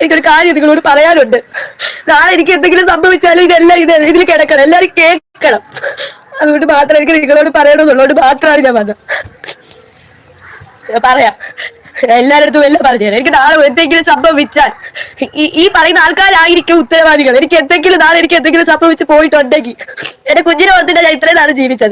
എനിക്കൊരു കാര്യം നിങ്ങളോട് പറയാനുണ്ട്. നാളെ എനിക്ക് എന്തെങ്കിലും സംഭവിച്ചാലും ഇതെല്ലാം ഇത് ഇതിൽ കിടക്കണം. എല്ലാരും കേൾക്കണം. അതുകൊണ്ട് മാത്രം എനിക്ക് നിങ്ങളോട് പറയണമെന്നുള്ളതുകൊണ്ട് മാത്രമാണ് ഞാൻ വന്നത്. പറയാം. എല്ലാരുടെ എല്ലാം പറഞ്ഞു എനിക്ക് നാളെ എന്തെങ്കിലും സംഭവിച്ചാൽ ഈ- പറയുന്ന ആൾക്കാരായിരിക്കും ഉത്തരവാദികൾ. എനിക്ക് എന്തെങ്കിലും നാളെ എനിക്ക് എന്തെങ്കിലും സംഭവിച്ച് പോയിട്ടുണ്ടെങ്കിൽ എന്റെ കുഞ്ഞിനെ ഓർത്തിട്ട് ഞാൻ ഇത്രയും നാളെ ജീവിച്ചത്.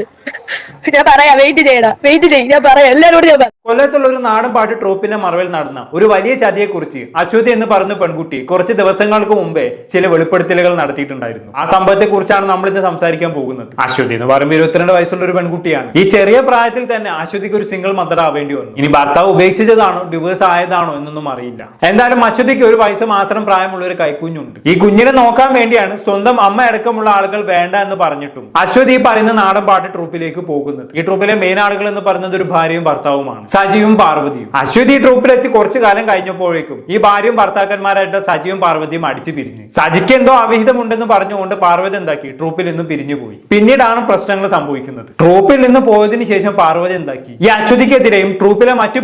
ഞാൻ പറയാം വെയിറ്റ് ചെയ്യണം വെയിറ്റ് ചെയ്യും ഞാൻ പറയാം എല്ലാരോടും ഞാൻ പറയാം. കൊല്ലത്തുള്ള ഒരു നാടൻ പാട്ട് ട്രോപ്പിന്റെ മറവിൽ നടന്ന ഒരു വലിയ ചതിയെക്കുറിച്ച് അശ്വതി എന്ന് പറഞ്ഞ പെൺകുട്ടി കുറച്ച് ദിവസങ്ങൾക്ക് മുമ്പേ ചില വെളിപ്പെടുത്തലുകൾ നടത്തിയിട്ടുണ്ടായിരുന്നു. ആ സംഭവത്തെ കുറിച്ചാണ് നമ്മൾ ഇന്ന് സംസാരിക്കാൻ പോകുന്നത്. അശ്വതി എന്ന് പറയുമ്പോൾ ഇരുപത്തിരണ്ട് വയസ്സുള്ള ഒരു പെൺകുട്ടിയാണ്. ഈ ചെറിയ പ്രായത്തിൽ തന്നെ അശ്വതിക്ക് ഒരു സിംഗിൾ മദർ ആവേണ്ടി വന്നു. ഇനി ഭർത്താവ് ഉപേക്ഷിച്ചതാണോ ഡിവേഴ്സ് ആയതാണോ എന്നൊന്നും അറിയില്ല. എന്തായാലും മച്ചതിക്ക് ഒരു വയസ്സ് മാത്രം പ്രായമുള്ള ഒരു കൈക്കുഞ്ഞുണ്ട്. ഈ കുഞ്ഞിനെ നോക്കാൻ വേണ്ടിയാണ് സ്വന്തം അമ്മ അടക്കമുള്ള ആളുകൾ വേണ്ട എന്ന് പറഞ്ഞിട്ടും അശ്വതി ഈ പറയുന്ന നാടൻ പാട്ട് ട്രൂപ്പിലേക്ക് പോകുന്നത്. ഈ ട്രൂപ്പിലെ മെയിൻ ആളുകൾ എന്ന് പറയുന്നത് ഒരു ഭാര്യയും ഭർത്താവുമാണ് സജിയും പാർവതിയും. അശ്വതി ട്രൂപ്പിലെത്തി കുറച്ചു കാലം കഴിഞ്ഞപ്പോഴേക്കും ഈ ഭാര്യയും ഭർത്താക്കന്മാരായിട്ട് സജിയും പാർവതിയും അടിച്ചു പിരിഞ്ഞു. സജിക്ക് എന്തോ അവിഹിതമുണ്ടെന്ന് പറഞ്ഞുകൊണ്ട് പാർവതി എന്താക്കി? ട്രൂപ്പിൽ നിന്ന് പിരിഞ്ഞു പോയി. പിന്നീടാണ് പ്രശ്നങ്ങൾ സംഭവിക്കുന്നത്. ട്രൂപ്പിൽ നിന്ന് പോയതിനു ശേഷം പാർവതി എന്താക്കി? ഈ അശ്വതിക്കെതിരെയും ട്രൂപ്പിലെ മറ്റു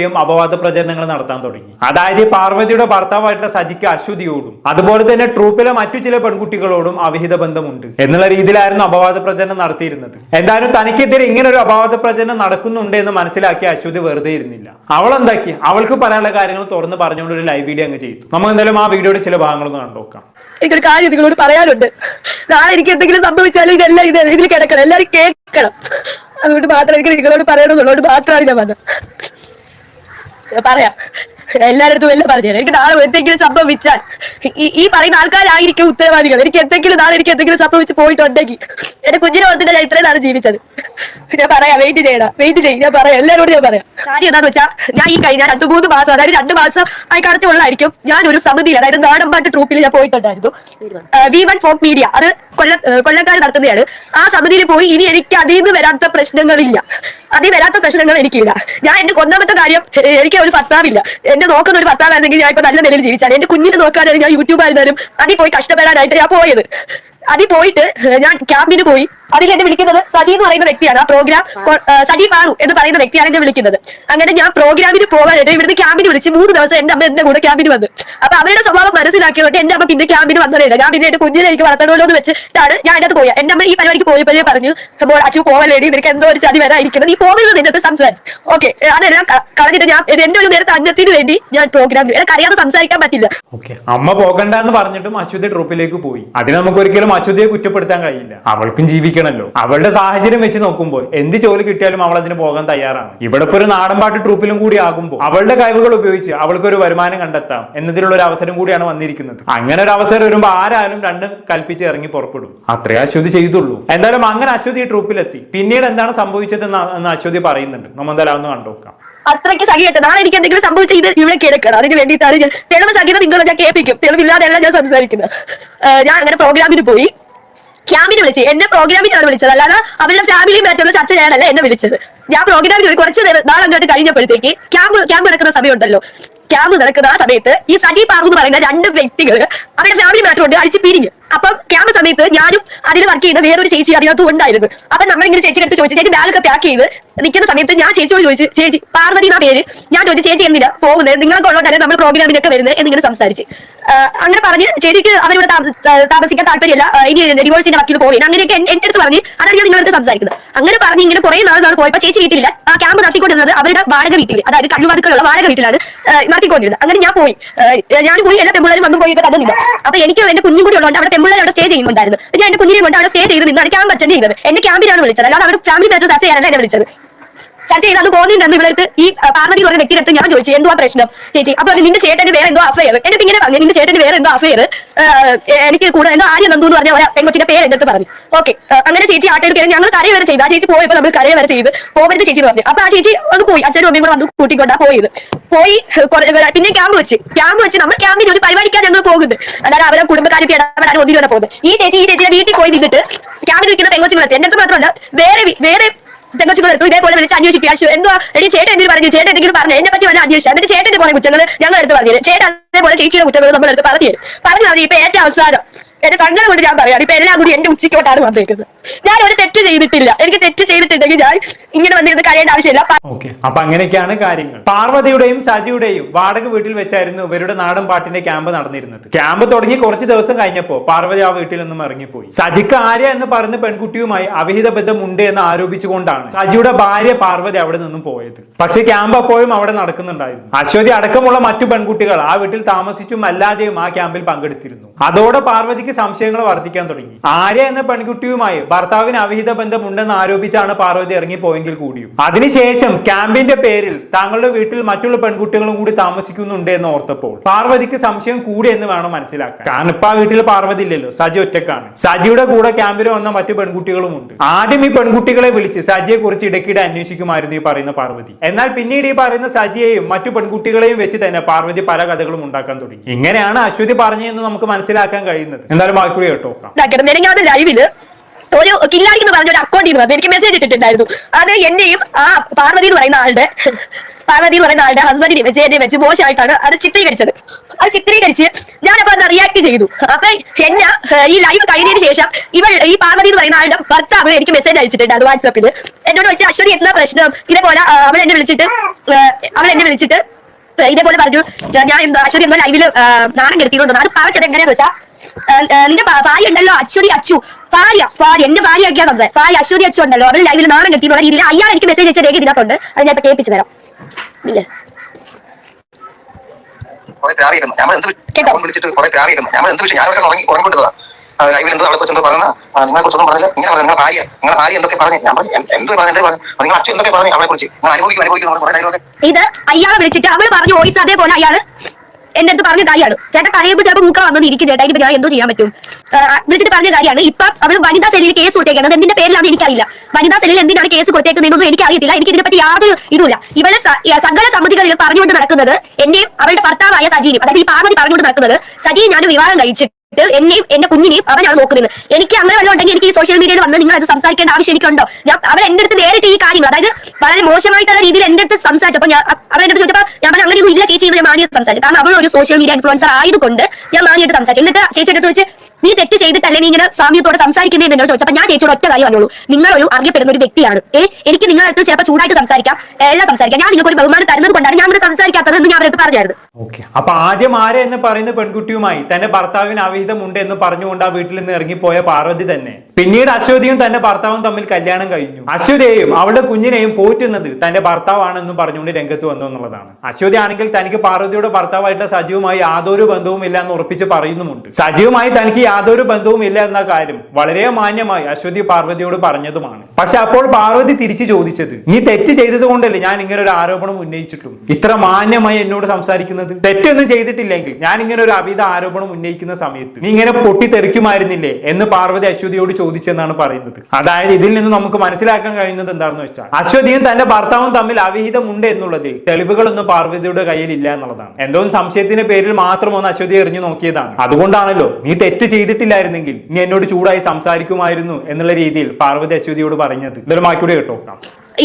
പെൺകുട്ടികൾക്കെതിരെയും അപവാദ പ്രചരണങ്ങൾ നടത്താൻ തുടങ്ങി. അതായത് പാർവതിയുടെ ഭർത്താവായിട്ടുള്ള സജിക്ക് അശ്വതിയോടും അതുപോലെ തന്നെ ട്രൂപ്പിലെ മറ്റു ചില പെൺകുട്ടികളോടും അവിഹിത ബന്ധമുണ്ട് എന്നുള്ള രീതിയിലായിരുന്നു അപവാദ പ്രചരണം നടത്തിയിരുന്നത്. എന്തായാലും തനിക്കെതിരെ ഇങ്ങനെ ഒരു അപവാദ പ്രചരണം നടക്കുന്നുണ്ട് എന്ന് മനസ്സിലാക്കി അശ്വതി വെറുതെ ഇരുന്നില്ല. അവൾ എന്താക്കി? അവൾക്ക് പറയാനുള്ള കാര്യങ്ങൾ തുറന്ന് പറഞ്ഞുകൊണ്ട് ഒരു ലൈവ് വീഡിയോ അങ്ങ് ചെയ്തു. നമുക്ക് എന്തായാലും ആ വീഡിയോയുടെ ചില ഭാഗങ്ങളൊന്ന് കണ്ടുനോക്കാം എനിക്കൊരു കാര്യം നിങ്ങളോട് പറയാനുണ്ട്. നാളെ എനിക്ക് എന്തെങ്കിലും സംഭവിച്ചാലും ഇതെല്ലാം ഇത് ഇതിൽ കിടക്കണം. എല്ലാവരും കേൾക്കണം. അതുകൊണ്ട് മാത്രം എനിക്ക് നിങ്ങളോട് പറയണമെന്നുള്ളതുകൊണ്ട് മാത്രമാണ് ഞാൻ വന്നത്. പറയാം. എല്ലാരടുത്തും എല്ലാം പറഞ്ഞു എനിക്ക് നാളെ എന്തെങ്കിലും സംഭവിച്ചാൽ ഈ- പറയുന്ന ആൾക്കാരായിരിക്കും ഉത്തരവാദികൾ. എനിക്ക് എന്തെങ്കിലും നാളെ എനിക്ക് എന്തെങ്കിലും സംഭവിച്ച് പോയിട്ടുണ്ടെങ്കിൽ എന്റെ കുഞ്ഞിനെ വന്നിട്ട് ഞാൻ ഇത്രയും നാളെ ജീവിച്ചത്. ഞാൻ പറയാം വെയിറ്റ് ചെയ്യണം വെയിറ്റ് ചെയ്യും. ഞാൻ പറയാം എല്ലാവരോടും ഞാൻ പറയാം. കാര്യം എന്താണെന്ന് വെച്ചാൽ ഞാൻ ഈ കഴിഞ്ഞ രണ്ടു മൂന്ന് മാസം അതായത് രണ്ട് മാസം ആയി ഉള്ളതായിരിക്കും ഞാൻ ഒരു സമിതിയിൽ അതായത് നാടൻപാട്ട് ട്രൂപ്പിൽ ഞാൻ പോയിട്ടുണ്ടായിരുന്നു. വി വൺ ഫോക്ക് മീഡിയ അത് കൊല്ല കൊല്ലക്കാർ നടത്തുന്നതാണ് ആ സമിതിയിൽ പോയി ഇനി എനിക്ക് അതിൽ നിന്ന് വരാത്ത പ്രശ്നങ്ങളില്ല. അതിൽ വരാത്ത പ്രശ്നങ്ങൾ എനിക്കില്ല. ഞാൻ എന്റെ കൊന്നാമത്തെ കാര്യം എനിക്ക് ഒരു ഭർത്താവില്ല. എന്റെ നോക്കുന്ന ഒരു ഭർത്താവായിരുന്നെങ്കിൽ ഞാൻ ഇപ്പൊ നല്ല നിലയിൽ ജീവിച്ചാൽ എന്റെ കുഞ്ഞിനെ നോക്കാനാണ് ഞാൻ യൂട്യൂബ് ആയിരുന്നാലും അതിൽ പോയി കഷ്ടപ്പെടാനായിട്ട് ഞാൻ പോയത്. അതിൽ പോയിട്ട് ഞാൻ ക്യാമ്പിന് പോയി. അതിൽ എന്നെ വിളിക്കുന്നത് സജി എന്ന് പറയുന്ന വ്യക്തിയാണ്. ആ പ്രോഗ്രാം സജി പാറു എന്ന് പറയുന്ന വ്യക്തിയാണ് എന്നെ വിളിക്കുന്നത്. അങ്ങനെ ഞാൻ പ്രോഗ്രാമിന് പോകാനായിട്ട് ഇവിടുന്ന് ക്യാമ്പിന് വിളിച്ച് മൂന്ന് ദിവസം എന്റെ അമ്മ എന്റെ കൂടെ ക്യാമ്പിന് വന്നു. അപ്പൊ അവരുടെ സ്വഭാവം മനസ്സിലാക്കിയതുകൊണ്ട് എന്റെ അമ്മ പിന്നെ ക്യാമ്പിന് വന്നതല്ല ഞാൻ പിന്നെ എന്റെ കുഞ്ഞിനെ എനിക്ക് വളർത്തണമല്ലോ എന്ന് വെച്ചിട്ടാണ് ഞാൻ അതിനകത്ത് പോയത്. എന്റെ അമ്മ ഈ പരിപാടിക്ക് പോയപ്പോഴേ പറഞ്ഞു അപ്പോൾ അച്ചു പോവല്ലേടി നിനക്ക് എന്തോ ഒരു ചതി വരാതിരിക്കുന്നത് നീ പോകുന്നത് നിന്നിട്ട് സംസാരിച്ചു. ഓക്കെ അതെല്ലാം കളഞ്ഞിട്ട് ഞാൻ എന്റെ ഒരു നേരത്തെ അന്നത്തിന് വേണ്ടി ഞാൻ പ്രോഗ്രാമിന് എനിക്ക് അറിയാതെ സംസാരിക്കാൻ പറ്റില്ല. ഓക്കെ അമ്മ പോകണ്ടെന്ന് പറഞ്ഞിട്ടും അശ്വതി ട്രൂപ്പിലേക്ക് പോയി. അതിന് നമുക്ക് ഒരിക്കലും അശ്വതിയെ കുറ്റപ്പെടുത്താൻ കഴിയില്ല. അവൾക്കും ജീവിക്കണമല്ലോ അവളുടെ സാഹചര്യം വെച്ച് നോക്കുമ്പോൾ എന്ത് ജോലി കിട്ടിയാലും അവൾ അതിന് പോകാൻ തയ്യാറാണ്. ഇവിടെ ഇപ്പൊ ഒരു നാടൻപാട്ട് ട്രൂപ്പിലും കൂടി ആകുമ്പോൾ അവളുടെ കഴിവുകൾ ഉപയോഗിച്ച് അവൾക്ക് ഒരു വരുമാനം കണ്ടെത്താം എന്നതിലുള്ള ഒരു അവസരം കൂടിയാണ് വന്നിരിക്കുന്നത്. അങ്ങനെ ഒരു അവസരം വരുമ്പോൾ ആരായാലും രണ്ടും കൽപ്പിച്ച് ഇറങ്ങി പുറപ്പെടും. അത്രേ അശ്വതി ചെയ്തുള്ളൂ. എന്തായാലും അങ്ങനെ അശ്വതി ഈ ട്രൂപ്പിലെത്തി. പിന്നീട് എന്താണ് സംഭവിച്ചത് എന്ന് അശ്വതി പറയുന്നുണ്ട്. നമ്മൾ എന്തായാലും ഒന്ന് കണ്ടുനോക്കാം അത്രയ്ക്ക് സഹിയിട്ട് നാളെ എനിക്ക് എന്തെങ്കിലും സംഭവിച്ച ഇത് ഇവിടെ കിടക്കണം അതിന് വേണ്ടിയിട്ടാണ് തെളിവ് സഹിതം നിങ്ങൾ ഞാൻ കേൾപ്പിക്കും. തെളിവില്ലാതെയല്ല ഞാൻ സംസാരിക്കുന്നത്. ഞാൻ അങ്ങനെ പ്രോഗ്രാമിന് പോയി. ക്യാമ്പിന് വിളിച്ച് എന്നെ പ്രോഗ്രാമിനാണ് വിളിച്ചത്. അല്ലാതെ അവരുടെ ഫാമിലി മാറ്റുള്ള ചർച്ച ചെയ്യാനല്ല എന്നെ വിളിച്ചത്. ഞാൻ പ്രോഗ്രാമിന് കുറച്ച് നാളെ അങ്ങോട്ട് കഴിഞ്ഞപ്പോഴത്തേക്ക് ക്യാമ്പ് ക്യാമ്പ് നടക്കുന്ന സമയമുണ്ടല്ലോ. ക്യാമ്പ് നടക്കുന്ന ആ സമയത്ത് ഈ സജീവ് പാർവ് എന്ന് പറയുന്ന രണ്ട് വ്യക്തികൾ അവരുടെ ഫാമിലി മാറ്റർ കൊണ്ട് അടിച്ച് പിരിഞ്ഞ്. അപ്പം ക്യാമ്പ് സമയത്ത് ഞാനും അതിൽ വർക്ക് ചെയ്യുന്ന വേറൊരു ചേച്ചി അതിനകത്ത് ഉണ്ടായിരുന്നു. അപ്പൊ നമ്മളിങ്ങനെ ചേച്ചി അടുത്ത് ചോദിച്ചു ചേച്ചി ബാഗൊക്കെ പാക്ക് ചെയ്ത് നിൽക്കുന്ന സമയത്ത് ഞാൻ ചേച്ചിയോട് ചോദിച്ചു ചേച്ചി പാർവതി എന്നാ പേര്? ഞാൻ ചോദിച്ചു ചേച്ചി എന്തിനാ പോകുന്നത്? നിങ്ങൾക്ക് ഉള്ളതല്ലേ നമ്മൾ പ്രോഗ്രാമിനൊക്കെ വരുന്നത്? എന്നിങ്ങനെ സംസാരിച്ച്. അങ്ങനെ പറഞ്ഞ് ചേച്ചിക്ക് താ- താമസിക്കാൻ താല്പര്യമില്ല. ഇനി ഡിവോഴ്സിന്റെ വക്കീൽ പോവുകയാണ് അങ്ങനെയൊക്കെ എന്റെ അടുത്ത് പറഞ്ഞ് അതാണ് ഞാൻ നിങ്ങളുടെ സംസാരിക്കുന്നത്. അങ്ങനെ പറഞ്ഞ് ഇങ്ങനെ കുറെ നാൾ നാൾ പോയപ്പോ ചേച്ചി വീട്ടിലില്ല. ആ ക്യാമ്പ് നടത്തിക്കൊണ്ടിരുന്നത് അവരുടെ വാടക വീട്ടിൽ അതായത് കല്ലുവാതുക്കളുള്ള വാടക വീട്ടിലാണ് നടത്തിക്കൊണ്ടിരുന്നത്. അങ്ങനെ ഞാൻ പോയി. ഞാൻ പോയി എല്ലാ പെമ്പിള്ളേരും വന്നും പോയി കണ്ടില്ല അപ്പൊ എനിക്ക് എന്റെ കുഞ്ഞും കൂടി ഉള്ളതുകൊണ്ട് അവിടെ പെമ്പിള്ളേർ അവിടെ സ്റ്റേ ചെയ്യുന്നുണ്ടായിരുന്നു. ഞാൻ എന്റെ കുഞ്ഞിനെ കൊണ്ട് അവിടെ സ്റ്റേ ചെയ്ത് നിന്നാണ് ക്യാമ്പ് അറ്റൻഡ് ചെയ്യുന്നത്. എന്റെ ക്യാമ്പിലാണ് വിളിച്ചത്. അല്ലാതെ അവിടെ ഫാമിലി മാറ്റർ ചർച്ച ചെയ്യാനല്ല എന്നെ വിളിച്ചത്. ചർച്ച ചെയ്ത് അത് പോകുന്നുണ്ടെന്ന് ഇവിടെ അടുത്ത് ഈ പാർവതി പറഞ്ഞ വ്യക്തി വ്യക്തിയുടെ ഞാൻ ചോദിച്ചു. എന്തുവാ പ്രശ്നം? ചേച്ചി അപ്പൊ നിന്റെ ചേട്ടന് വേറെ എന്തോ അഫയർ? എന്നിട്ട് ഇങ്ങനെ പറഞ്ഞു നിന്റെ ചേട്ടന് വേറെ എന്തോ അഫയർ? എനിക്ക് കൂടെ എന്തോ ആര്യ നന്ദു എന്ന് പറഞ്ഞ ഒരു പെൺകൊച്ചിന്റെ പേര് എന്റെ പറഞ്ഞു. ഓക്കെ അങ്ങനെ ചേച്ചി ആട്ടെടുക്കാൻ ഞങ്ങൾ കരയെ വരെ ചെയ്തു. ആ ചേച്ചി പോയപ്പോൾ നമ്മൾ കരയെ വരെ ചെയ്ത്. പോകരുത് ചേച്ചി പറഞ്ഞു. അപ്പൊ ആ ചേച്ചി അത് പോയി. അച്ഛനും അമ്മയും കൂടെ വന്ന് കൂട്ടിക്കൊണ്ടാ പോയത്. പോയി പിന്നെ ക്യാമ്പ് വെച്ച്. ക്യാമ്പ് വെച്ച് നമ്മൾ ക്യാമ്പിന് ഒരു പരിപാടിക്കാൻ ഞങ്ങൾ പോകുന്നത്. അല്ലാതെ അവരെ കുടുംബകാര്യത്തിൽ ഇടപെടാൻ ഒന്നിനും പോകുന്നത്. ഈ ചേച്ചി ഈ ചേച്ചിയുടെ വീട്ടിൽ പോയി നിന്നിട്ട് ക്യാമ്പിൽ നിൽക്കുന്ന പെൺകൊച്ചുങ്ങളെത്തി എന്റെ മാത്രമല്ല വേറെ വേറെ പെൺകൊച്ചുങ്ങൾ എടുത്തു ഇതേപോലെ വിളിച്ച് അന്വേഷിക്കുക എന്തോ എടി ചേട്ടൻ എന്തിനു പറഞ്ഞു? ചേട്ടൻ എന്തെങ്കിലും പറഞ്ഞു എന്നെ പറ്റി വന്ന അന്വേഷിച്ചു? എന്നിട്ട് ചേട്ടന്റെ കുറെ കുറ്റങ്ങൾ ഞങ്ങൾ എടുത്ത് പറഞ്ഞു ചേട്ടൻ അതേപോലെ ചേച്ചിയുടെ കുറ്റങ്ങൾ നമ്മൾ എടുത്ത് പറഞ്ഞു പറഞ്ഞു പറഞ്ഞു ഇപ്പൊ ഏറ്റവും അവസാനം. എന്റെ സങ്കടം കൊണ്ട് ഞാൻ പറയാം. ഇപ്പൊ എല്ലാം കൂടി എന്റെ ഉച്ചയ്ക്കോട്ടാണ് വന്നേക്കുന്നത്. ഞാൻ ഒരു തെറ്റ് ചെയ്തിട്ടില്ല. എനിക്ക് തെറ്റ് ചെയ്തിട്ടുണ്ടെങ്കിൽ ഞാൻ ഇങ്ങനെ വന്നിരുന്ന് കരയേണ്ട ആവശ്യമില്ല. അപ്പൊ അങ്ങനെയൊക്കെയാണ് കാര്യങ്ങൾ. പാർവതിയുടെയും സജിയുടെയും വാടക വീട്ടിൽ വെച്ചായിരുന്നു ഇവരുടെ നാടൻ പാട്ടിന്റെ ക്യാമ്പ് നടന്നിരുന്നത്. ക്യാമ്പ് തുടങ്ങി കുറച്ച് ദിവസം കഴിഞ്ഞപ്പോ പാർവതി ആ വീട്ടിൽ നിന്നും ഇറങ്ങിപ്പോയി. സജിക്ക് ആര്യ എന്ന് പറയുന്ന പെൺകുട്ടിയുമായി അവിഹിത ബന്ധമുണ്ട് എന്ന് ആരോപിച്ചുകൊണ്ടാണ് സജിയുടെ ഭാര്യ പാർവതി അവിടെ നിന്നും പോയത്. പക്ഷെ ക്യാമ്പ് അപ്പോഴും അവിടെ നടക്കുന്നുണ്ടായിരുന്നു. അശ്വതി അടക്കമുള്ള മറ്റു പെൺകുട്ടികൾ ആ വീട്ടിൽ താമസിച്ചും അല്ലാതെയും ആ ക്യാമ്പിൽ പങ്കെടുത്തിരുന്നു. അതോടെ പാർവതിക്ക് സംശയങ്ങൾ വർദ്ധിക്കാൻ തുടങ്ങി. ആര്യ എന്ന പെൺകുട്ടിയുമായി ഭർത്താവിന് അവിഹിത ബന്ധമുണ്ടെന്ന് ആരോപിച്ചാണ് പാർവതി ഇറങ്ങിപ്പോയെങ്കിൽ കൂടിയും. അതിനുശേഷം ക്യാമ്പിന്റെ പേരിൽ താങ്കളുടെ വീട്ടിൽ മറ്റുള്ള പെൺകുട്ടികളും കൂടി താമസിക്കുന്നുണ്ട് എന്ന് ഓർത്തപ്പോൾ പാർവതിക്ക് സംശയം കൂടി എന്ന് വേണം മനസ്സിലാക്കാൻ. കാരണം ഇപ്പൊ ആ വീട്ടിൽ പാർവതി ഇല്ലല്ലോ. സജി ഒറ്റക്കാണ്. സജിയുടെ കൂടെ ക്യാമ്പിൽ വന്ന മറ്റു പെൺകുട്ടികളും ഉണ്ട്. ആദ്യം ഈ പെൺകുട്ടികളെ വിളിച്ച് സജിയെ കുറിച്ച് ഇടയ്ക്കിടെ അന്വേഷിക്കുമായിരുന്നു ഈ പറയുന്ന പാർവതി. എന്നാൽ പിന്നീട് ഈ പറയുന്ന സജിയെയും മറ്റു പെൺകുട്ടികളെയും വെച്ച് തന്നെ പാർവതി പല കഥകളും ഉണ്ടാക്കാൻ തുടങ്ങി. ഇങ്ങനെയാണ് അശ്വതി പറഞ്ഞതെന്ന് നമുക്ക് മനസ്സിലാക്കാൻ കഴിയുന്നത്. എന്തായാലും ബാക്കി കൂടി കേട്ടോ മെനങ്ങാതെ ലൈവിൽ ഒരു കില്ലാടി എന്ന് പറഞ്ഞ ഒരു അക്കൗണ്ടിൽ നിന്ന് എനിക്ക് മെസ്സേജ് ഇട്ടിട്ടുണ്ടായിരുന്നു. അത് എന്റെയും ആ പാർവതി എന്ന് പറയുന്ന ആളുടെ പാർവതി എന്ന് പറയുന്ന ആളുടെ ഹസ്ബൻഡിനെ വെച്ച് എന്നെ വെച്ച് മോശമായിട്ടാണ് അത് ചിത്രീകരിച്ചത്. അത് ചിത്രീകരിച്ച് ഞാനപ്പോ അത് റിയാക്ട് ചെയ്തു. അപ്പൊ എന്നെ ഈ ലൈവ് കഴിഞ്ഞതിന് ശേഷം ഇവൾ ഈ പാർവതി എന്ന് പറയുന്ന ആളുടെ ഭർത്താവ് എനിക്ക് മെസ്സേജ് അയച്ചിട്ടുണ്ട് അത് വാട്സാപ്പിൽ എന്നോട് വെച്ച് അശ്വതി എന്താ പ്രശ്നം? ഇതേപോലെ അവൾ എന്നെ വിളിച്ചിട്ട് അവൾ എന്നെ വിളിച്ചിട്ട് ഇതേപോലെ പറഞ്ഞു ഞാൻ എന്താ അശ്വതി എന്തോ ലൈവിൽ നാണം കെടുത്തിയിട്ടുണ്ട്? അത് പറഞ്ഞത് എങ്ങനെയാന്ന് വെച്ചാൽ നിന്റെ ഭാര്യ ഉണ്ടല്ലോ അശ്വതി അച്ചു. ഭാര്യ ഭാര്യ എന്റെ ഭാര്യ ആക്കിയാ സംസാരം ഭാര്യ അശ്വതി അച്ചു ഉണ്ടല്ലോ. അവർ ലൈവിൽ നാണം കെട്ടിയുള്ള രീതിയിൽ അയാൾ എനിക്ക് മെസ്സേജ് അയച്ച രേഖ ഇതിനകത്തുണ്ട്. അത് ഞാൻ ഇപ്പൊ കേൾപ്പിച്ചു തരാം. കേട്ടോ? ലൈവിൽ എന്തോ അവളെ കുറിച്ച് എന്തോ പറഞ്ഞ നിങ്ങളെ കുറിച്ചൊന്നും പറഞ്ഞില്ല. ഇങ്ങനെ പറഞ്ഞു ഭാര്യ ഭാര്യ എന്തൊക്കെ പറഞ്ഞു? ഞാൻ പറഞ്ഞു എന്ത് പറഞ്ഞു എന്ത് പറഞ്ഞു? നിങ്ങൾ അച്ഛൻ എന്തൊക്കെ പറഞ്ഞു അവളെ കുറിച്ച് നിങ്ങൾ അനുഭവിക്കും അനുഭവിക്കും നമ്മൾ കുറെ ഇത് അയാളെ വിളിച്ചിട്ട് അവൾ പറഞ്ഞു വോയിസ് അതേപോലെ അയാൾ എന്റെ അടുത്ത് പറഞ്ഞ കാര്യമാണ്. ചേട്ടൻ കരയുമ്പോൾ ചിലപ്പോൾ മൂക്ക വന്നത് ഇരിക്കും ചേട്ടാ. ഇനി ഞാൻ എന്തോ ചെയ്യാൻ പറ്റും? വിളിച്ചിട്ട് പറഞ്ഞ കാര്യമാണ്. ഇപ്പൊ അവൾ വനിതാ സെല്ലിൽ കേസ് കൊടുത്തേക്കുന്നത് എന്തിന്റെ പേരിലാണ് എനിക്കറിയില്ല. വനിതാ സെല്ലിൽ എന്തിനാണ് കേസ് കൊടുത്തേക്കുന്നതെന്നൊന്നും എനിക്ക് അറിയത്തില്ല എനിക്ക് ഇതിനെപ്പറ്റി യാതൊരു ഇതുമില്ല. ഇവളെ സകല സമിതികളിൽ പറഞ്ഞുകൊണ്ട് നടക്കുന്നത് എന്റെയും അവളുടെ ഭർത്താവായ സജീനും അതായത് ഈ പാർവതി പറഞ്ഞുകൊണ്ട് നടക്കുന്നത് സജീൻ ഞാൻ വിവാഹം കഴിച്ചിട്ട് എന്നെയും എന്റെ കുഞ്ഞിനെയും അവനാണ് നോക്കുന്നത്. എനിക്ക് അങ്ങനെ വല്ലതും ഉണ്ടെങ്കിൽ എനിക്ക് ഈ സോഷ്യൽ മീഡിയയിൽ വന്ന് നിങ്ങൾ അത് സംസാരിക്കേണ്ട ആവശ്യം എനിക്കുണ്ടോ? ഞാൻ അവർ എന്റെ അടുത്ത് നേരിട്ട് ഈ കാര്യങ്ങൾ അതായത് വളരെ മോശമായിട്ടുള്ള രീതിയിൽ എന്റെ അടുത്ത് സംസാരിച്ചപ്പോൾ ഞാൻ എന്റെ അടുത്ത് ചോദിച്ചപ്പോൾ ഞാൻ പറഞ്ഞു അങ്ങനെ ഇല്ല ചേച്ചി ഞാൻ മാനിയത് സംസാരിച്ചു. കാരണം അവൾ ഒരു സോഷ്യൽ മീഡിയ ഇൻഫ്ലുവൻസർ ആയതുകൊണ്ട് ഞാൻ മാനിയായിട്ട് സംസാരിച്ചു. എന്നിട്ട് ചേച്ചി അടുത്ത് വെച്ച് നീ തെറ്റ് ചെയ്തിട്ടല്ലേ നീ ഇങ്ങനെ സാമ്യത്തോടെ സംസാരിക്കുന്നതെന്ന് നിങ്ങൾ ചോദിച്ചപ്പോൾ ഞാൻ ചേച്ചിയോട് ഒറ്റ കാര്യം പറഞ്ഞോളൂ. നിങ്ങൾ ഒരു അറിയപ്പെടുന്ന ഒരു വ്യക്തിയാണ്. ഏ എനിക്ക് നിങ്ങളുടെ അടുത്ത് ചിലപ്പോൾ ചൂടായിട്ട് സംസാരിക്കാം. എല്ലാം സംസാരിക്കാം. ഞാൻ നിങ്ങൾക്ക് ഒരു ബഹുമാനം തരുന്നത് കൊണ്ടാണ് ഞാൻ ഇവിടെ സംസാരിക്കാത്തത് ഞാൻ അവരോട് പറഞ്ഞായിരുന്നു. ഓക്കെ. അപ്പൊ ആദ്യം ആരെന്ന് പറയുന്ന പെൺകുട്ടിയുമായി തന്റെ ഭർത്താവിന് അവിഹിതമുണ്ട് എന്ന് പറഞ്ഞുകൊണ്ട് ആ വീട്ടിൽ നിന്ന് ഇറങ്ങിപ്പോയ പാർവതി തന്നെ. പിന്നീട് അശ്വതിയും തന്റെ ഭർത്താവും തമ്മിൽ കല്യാണം കഴിഞ്ഞു. അശ്വതിയെയും അവളുടെ കുഞ്ഞിനെയും പോറ്റുന്നത് തന്റെ ഭർത്താവാണെന്നും പറഞ്ഞുകൊണ്ട് രംഗത്ത് വന്നു എന്നുള്ളതാണ്. അശ്വതി ആണെങ്കിൽ തനിക്ക് പാർവതിയുടെ ഭർത്താവായിട്ടുള്ള സജീവുമായി യാതൊരു ബന്ധവും ഇല്ല എന്ന് ഉറപ്പിച്ച് പറയുന്നുമുണ്ട്. സജീവുമായി തനിക്ക് യാതൊരു ബന്ധവും ഇല്ല എന്ന കാര്യം വളരെ മാന്യമായി അശ്വതി പാർവതിയോട് പറഞ്ഞതുമാണ്. പക്ഷെ അപ്പോൾ പാർവതി തിരിച്ചു ചോദിച്ചത് നീ തെറ്റ് ചെയ്തത് കൊണ്ടല്ലേ ഞാൻ ഇങ്ങനെ ഒരു ആരോപണം ഉന്നയിച്ചിട്ടും? ഇത്ര മാന്യമായി എന്നോട് സംസാരിക്കുന്നത്? തെറ്റൊന്നും ചെയ്തിട്ടില്ലെങ്കിൽ ഞാൻ ഇങ്ങനെ ഒരു അവിധ ആരോപണം ഉന്നയിക്കുന്ന സമയത്ത് നീ ഇങ്ങനെ പൊട്ടിത്തെറിക്കുമായിരുന്നില്ലേ? എന്ന് പാർവതി അശ്വതിയോട് ചോദിച്ചെന്നാണ് പറയുന്നത്. അതായത് ഇതിൽ നിന്ന് നമുക്ക് മനസ്സിലാക്കാൻ കഴിയുന്നത് എന്താണെന്ന് വെച്ചാൽ അശ്വതിയും തന്റെ ഭർത്താവും തമ്മിൽ അവിഹിതമുണ്ട് എന്നുള്ളതിൽ തെളിവുകളൊന്നും പാർവതിയുടെ കയ്യിൽ ഇല്ല എന്നുള്ളതാണ്. എന്തോ സംശയത്തിന്റെ പേരിൽ മാത്രം ഒന്ന് അശ്വതി എറിഞ്ഞു നോക്കിയതാണ്. അതുകൊണ്ടാണല്ലോ നീ തെറ്റ് ചെയ്തിട്ടില്ലായിരുന്നെങ്കിൽ നീ എന്നോട് ചൂടായി സംസാരിക്കുമായിരുന്നു എന്നുള്ള രീതിയിൽ പാർവതി അശ്വതിയോട് പറഞ്ഞത്. ഇതൊരു മാക്കൂടെ കേട്ടോ.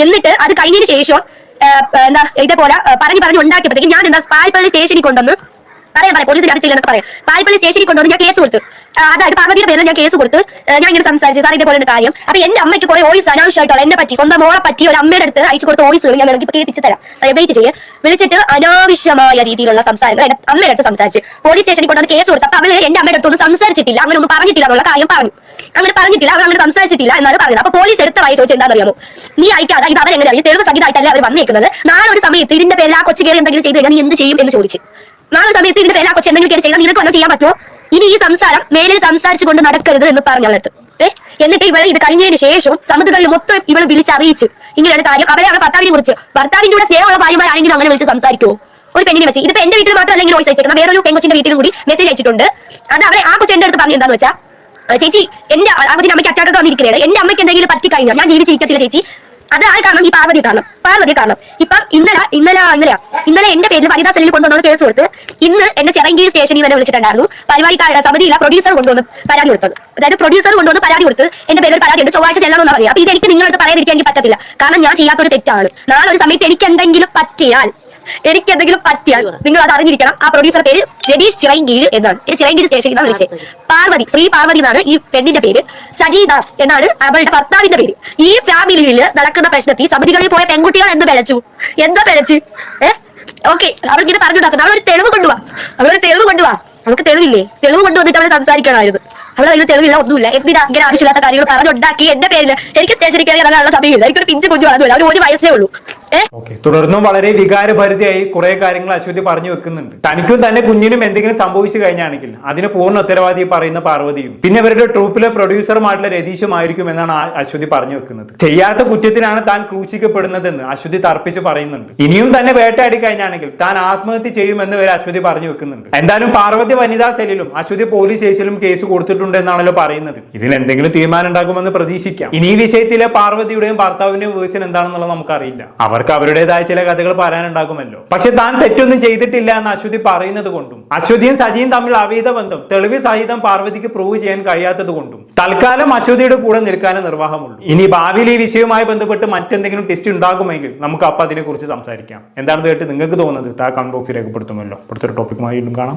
എന്നിട്ട് അത് കഴിഞ്ഞതിന് ശേഷം എന്താ ഇതേപോലെ പറഞ്ഞു പറഞ്ഞു ഉണ്ടാക്കിയപ്പോഴത്തേക്ക് ഞാൻ എന്താ പാൽപ്പള്ളി സ്റ്റേഷനിൽ കൊണ്ടുവന്ന് പറയാൻ പറയാം പോലീസിൽ ചെയ്യില്ലെന്നൊക്കെ പറയാം. പാൽപ്പള്ളി സ്റ്റേഷനിൽ കൊണ്ടുവന്ന് ഞാൻ കേസ് കൊടുത്തു. അതായത് പാർവതിയുടെ പേരിൽ ഞാൻ കേസ് കൊടുത്ത്. ഞാൻ ഇങ്ങനെ സംസാരിച്ചു സാർ ഇതേപോലെ ഒരു കാര്യം. അപ്പൊ എന്റെ അമ്മയ്ക്ക് കുറെ ഓയിസ് അനാവശ്യമായിട്ടുള്ള എന്നെ പറ്റി സ്വന്തം മോളെ പറ്റി ഒരു അമ്മയുടെ അടുത്ത് അയച്ചു കൊടുത്ത ഓയിസ് ഞാൻ ഇപ്പൊ കേൾപ്പിച്ച് തരാം. വെയിറ്റ് ചെയ്യ്. വിളിച്ചിട്ട് അനാവശ്യമായ രീതിയിലുള്ള സംസാരങ്ങൾ എന്റെ അമ്മയുടെ അടുത്ത് സംസാരിച്ചു. പോലീസ് സ്റ്റേഷനിൽ കൊണ്ടുവന്ന് കേസ് കൊടുത്തു. അപ്പൊ അവൾ എന്റെ അമ്മയുടെ അടുത്തൊന്നും സംസാരിച്ചിട്ടില്ല. അങ്ങനെ ഒന്നും പറഞ്ഞിട്ടില്ല എന്നുള്ള കാര്യം പറഞ്ഞു. അങ്ങനെ പറഞ്ഞിട്ടില്ല. അവർ അങ്ങനെ സംസാരിച്ചിട്ടില്ല എന്നാണ് പറഞ്ഞത് അപ്പൊ പോലീസ് എടുത്ത വായി ചോദിച്ചു എന്താണെന്നറിയാമോ? നീ അയക്കാതെ ഇത് അവരെങ്ങനെ അറിയാം തെളിവ് സഹിതമായിട്ടല്ല അവർ വന്നേക്കുന്നത്. നാളെ ഒരു സമയത്ത് ഇതിന്റെ പേരിൽ ആ കൊച്ചു കയറി എന്തെങ്കിലും ചെയ്ത് കഴിഞ്ഞാൽ നീ എന്ത് ചെയ്യും എന്ന് ചോദിച്ചു. നാളെ സമയത്ത് ഇതിന്റെ പേര് ആ കൊച്ചു എന്തെങ്കിലും ചെയ്യാം നിനക്ക് ഒന്നും ചെയ്യാൻ പറ്റുമോ? ഇനി ഈ സംസാരം മേലിൽ സംസാരിച്ചു കൊണ്ട് നടക്കരുത് എന്ന് പറഞ്ഞു അവളടുത്ത് ഏ? എന്നിട്ട് ഇവളെ ഇത് കഴിഞ്ഞതിന് ശേഷം സമിതികളിൽ മൊത്തം ഇവളെ വിളിച്ചറിയിച്ച്. ഇങ്ങനെയാണ് കാര്യം. അവരെ അവളെ ഭർത്താവിനെ കുറിച്ച്. ഭർത്താവിന്റെ കൂടെ സ്നേഹമുള്ള ഭാര്യമാരാണെങ്കിലും അങ്ങനെ വിളിച്ച് സംസാരിക്കുമോ ഒരു പെണ്ണിനെ വെച്ച്. ഇതിപ്പോ എന്റെ വീട്ടിൽ മാത്രമല്ല ഇങ്ങനെ വോയിസ് അയച്ചേക്കുന്നത്. വേറൊരു പെൺകൊച്ചിന്റെ വീട്ടിലും കൂടി മെസ്സേജ് അയച്ചിട്ടുണ്ട്. അത് അവരെ ആ കൊച്ചു എന്റെ അടുത്ത് പറഞ്ഞു എന്താന്ന് വെച്ചാൽ ചേച്ചി എന്റെ ആ കൊച്ചിന്റെ അമ്മയ്ക്ക് അറ്റാക്കൊക്കെ വന്നിരിക്കുന്നത് എന്റെ അമ്മയ്ക്ക് എന്തെങ്കിലും പറ്റി കഴിഞ്ഞാൽ ഞാൻ ജീവിച്ചിരിക്കത്തില്ല ചേച്ചി. അത് ആര് കാരണം ഈ പാർവതി കാരണം പാർവതി കാരണം ഇപ്പം ഇന്നലെ ഇന്നലെ ഇന്നലെയാ ഇന്നലെ എന്റെ പേരിൽ വനിതാ സെല്ലിൽ കൊണ്ടുവന്ന കേസ് കൊടുത്ത് ഇന്ന് എന്നെ ചെറങ്കീർ സ്റ്റേഷനിൽ തന്നെ വിളിച്ചിട്ടുണ്ടായിരുന്നു. പരിപാടിക്കാരുടെ സമിതിയില്ല പ്രൊഡ്യൂസർ കൊണ്ടുവന്ന് പരാതി കൊടുത്തത്. അതായത് പ്രൊഡ്യൂസർ കൊണ്ടുവന്ന് പരാതി കൊടുത്ത് എന്റെ പേരിൽ പരാതി ഉണ്ട്. ചൊവ്വാഴ്ച ചെല്ലണമെന്ന് പറയാം. അപ്പൊ ഇത് എനിക്ക് നിങ്ങളടുത്ത് പറയാതിരിക്കാൻ എനിക്ക് പറ്റത്തില്ല. കാരണം ഞാൻ ചെയ്യാത്തൊരു തെറ്റാണ്. നാളെ ഒരു സമയത്ത് എനിക്ക് എന്തെങ്കിലും പറ്റിയാൽ എനിക്ക് എന്തെങ്കിലും പറ്റിയാൽ നിങ്ങൾ അത് അറിഞ്ഞിരിക്കണം. ആ പ്രൊഡ്യൂസർ പേര് രതീഷ് ചിറങ്കീൽ എന്നാണ്. ഈ ചിറയൻകീഴ് സ്റ്റേഷനിൽ നിന്നാണ് വിളിച്ചത്. പാർവതി ശ്രീ പാർവതി എന്നാണ് ഈ പെണ്ണിന്റെ പേര്. സജി ദാസ് എന്നാണ് അവളുടെ ഭർത്താവിന്റെ പേര്. ഈ ഫാമിലിയിൽ നടക്കുന്ന പ്രശ്നത്തിൽ സമിതികളിൽ പോയ പെൺകുട്ടികൾ എന്ത് പിഴച്ചു എന്താ പിഴച്ച് ഏഹ് ഓക്കെ അവളിങ്ങനെ പറഞ്ഞുണ്ടാക്കുന്നത് അവളൊരു തെളിവ് കൊണ്ടുവാ. അവളൊരു തെളിവ് കൊണ്ടുവാ. നമുക്ക് തെളിവില്ലേ? തെളിവ് കൊണ്ടുവന്നിട്ട് അവളെ സംസാരിക്കണമായിരുന്നു. അവളെ വലിയ തെളിവില്ല ഒന്നുമില്ല. എന്തിനാ ഇങ്ങനെ ആവശ്യമില്ലാത്ത കാര്യങ്ങൾ പറഞ്ഞുണ്ടാക്കി. എന്റെ പേരിൽ എനിക്ക് സ്റ്റേഷനിൽ കയറി ഇറങ്ങാനുള്ള സമയമില്ല. എനിക്കൊരു പിഞ്ച് കുഞ്ഞു വളർന്നില്ല അവർ ഒരു വയസ്സേ ഉള്ളൂ. തുടർന്നും വളരെ വികാരഭരിതയായി കുറെ കാര്യങ്ങൾ അശ്വതി പറഞ്ഞു വെക്കുന്നുണ്ട്. തനിക്കും തന്നെ കുഞ്ഞിനും എന്തെങ്കിലും സംഭവിച്ചു കഴിഞ്ഞാണെങ്കിൽ അതിന് പൂർണ ഉത്തരവാദി പറയുന്ന പാർവതിയും പിന്നെ അവരുടെ ട്രൂപ്പിലെ പ്രൊഡ്യൂസറുമായിട്ടുള്ള രതീഷുമായിരിക്കും എന്നാണ് അശ്വതി പറഞ്ഞു വെക്കുന്നത്. ചെയ്യാത്ത കുറ്റത്തിനാണ് താൻ ക്രൂശിക്കപ്പെടുന്നതെന്ന് അശ്വതി തർപ്പിച്ച് പറയുന്നുണ്ട്. ഇനിയും തന്നെ വേട്ടയാടി കഴിഞ്ഞാണെങ്കിൽ താൻ ആത്മഹത്യ ചെയ്യുമെന്ന് വരെ അശ്വതി പറഞ്ഞു വെക്കുന്നുണ്ട്. എന്തായാലും പാർവതി വനിതാ സെല്ലിലും അശ്വതി പോലീസ് സ്റ്റേഷനിലും കേസ് കൊടുത്തിട്ടുണ്ട്. എന്നാണല്ലോ പറയുന്നത്. ഇതിൽ എന്തെങ്കിലും തീരുമാനം ഉണ്ടാകുമെന്ന് പ്രതീക്ഷിക്കാം. ഇനി ഈ വിഷയത്തിലെ പാർവതിയുടെയും ഭർത്താവിന്റെയും വേർഷൻ എന്താണെന്നുള്ളത് നമുക്കറിയില്ല. അവർക്ക് അവരുടേതായ ചില കഥകൾ പറയാനുണ്ടാകുമല്ലോ. പക്ഷെ താൻ തെറ്റൊന്നും ചെയ്തിട്ടില്ല എന്ന് അശ്വതി പറയുന്നത് കൊണ്ടും അശ്വതിയും സജിയും തമ്മിൽ അവീത ബന്ധം തെളിവ് സഹിതം പാർവതിക്ക് പ്രൂവ് ചെയ്യാൻ കഴിയാത്തത് കൊണ്ടും തൽക്കാലം അശ്വതിയുടെ കൂടെ നിൽക്കാനേ നിർവാഹമുള്ളൂ. ഇനി ഭാവിയിൽ ഈ വിഷയവുമായി ബന്ധപ്പെട്ട് മറ്റെന്തെങ്കിലും ടെസ്റ്റ് ഉണ്ടാകുമെങ്കിൽ നമുക്ക് അപ്പൊ അതിനെക്കുറിച്ച് സംസാരിക്കാം. എന്താണ് കേട്ട് നിങ്ങൾക്ക് തോന്നുന്നത്? താ കമന്റ് ബോക്സിൽ രേഖപ്പെടുത്തുമല്ലോ. അടുത്തൊരു ടോപ്പിക്കുമായി വീണ്ടും കാണാം.